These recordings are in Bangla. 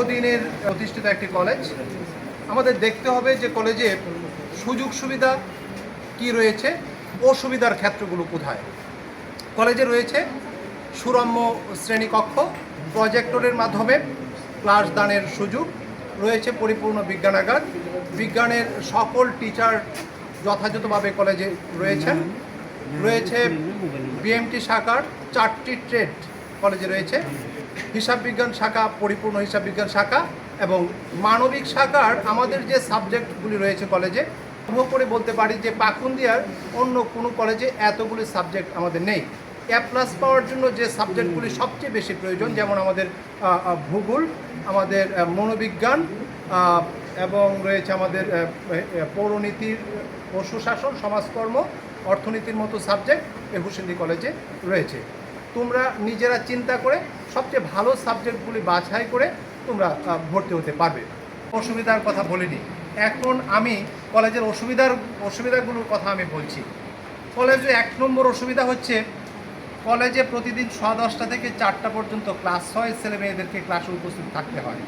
দীর্ঘদিনের প্রতিষ্ঠিত একটি কলেজ আমাদের দেখতে হবে যে কলেজে সুযোগ সুবিধা কি রয়েছে অসুবিধার ক্ষেত্রগুলো কোথায়। কলেজে রয়েছে সুরম্য শ্রেণীকক্ষ প্রজেক্টরের মাধ্যমে ক্লাস দানের সুযোগ, রয়েছে পরিপূর্ণ বিজ্ঞানাগার, বিজ্ঞানের সকল টিচার যথাযথভাবে কলেজে রয়েছেন। রয়েছে বিএমটি শাখার চারটি ট্রেড কলেজে রয়েছে। হিসাব বিজ্ঞান শাখা, পরিপূর্ণ হিসাব বিজ্ঞান শাখা এবং মানবিক শাখার আমাদের যে সাবজেক্টগুলি রয়েছে কলেজে অনুভব করে বলতে পারি যে পাকুন্দিয়ার অন্য কোনো কলেজে এতগুলি সাবজেক্ট আমাদের নেই। এ প্লাস পাওয়ার জন্য যে সাবজেক্টগুলি সবচেয়ে বেশি প্রয়োজন, যেমন আমাদের ভূগোল, আমাদের মনোবিজ্ঞান এবং রয়েছে আমাদের পৌরনীতির ও সুশাসন, সমাজকর্ম, অর্থনীতির মতো সাবজেক্ট এ হুসেন্দি কলেজে রয়েছে। তোমরা নিজেরা চিন্তা করে সবচেয়ে ভালো সাবজেক্টগুলি বাছাই করে তোমরা ভর্তি হতে পারবে। অসুবিধার কথা বলিনি। এখন আমি কলেজের অসুবিধার, অসুবিধাগুলোর কথা আমি বলছি। কলেজে এক নম্বর অসুবিধা হচ্ছে, কলেজে প্রতিদিন ছ দশটা থেকে চারটা পর্যন্ত ক্লাস হয়, ছেলে মেয়েদেরকে ক্লাসে উপস্থিত থাকতে হয়।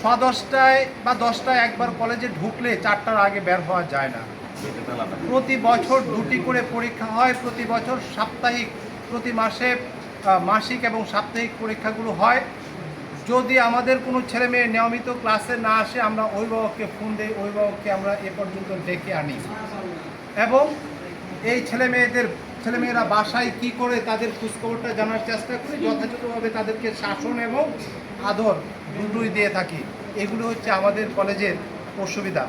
ছ দশটায় বা দশটায় একবার কলেজে ঢুকলে চারটার আগে বের হওয়া যায় না। প্রতি বছর দুটি করে পরীক্ষা হয়, প্রতি বছর সাপ্তাহিক প্রতি মাসে মাসিক এবং সাপ্তাহিক পরীক্ষাগুলো হয়। যদি আমাদের কোনো ছেলে মেয়ে নিয়মিত ক্লাসে না আসে, আমরা অভিভাবককে ফোন দিই, অভিভাবককে আমরা এ পর্যন্ত ডেকে আনি। এবং এই ছেলে মেয়েদের ছেলেমেয়েরা বাসায় কি করে তাদের খোঁজখবরটা জানার চেষ্টা করি, যথাযথভাবে তাদেরকে শাসন এবং আদর দুটোই দিয়ে থাকি। এগুলো হচ্ছে আমাদের কলেজের অসুবিধা।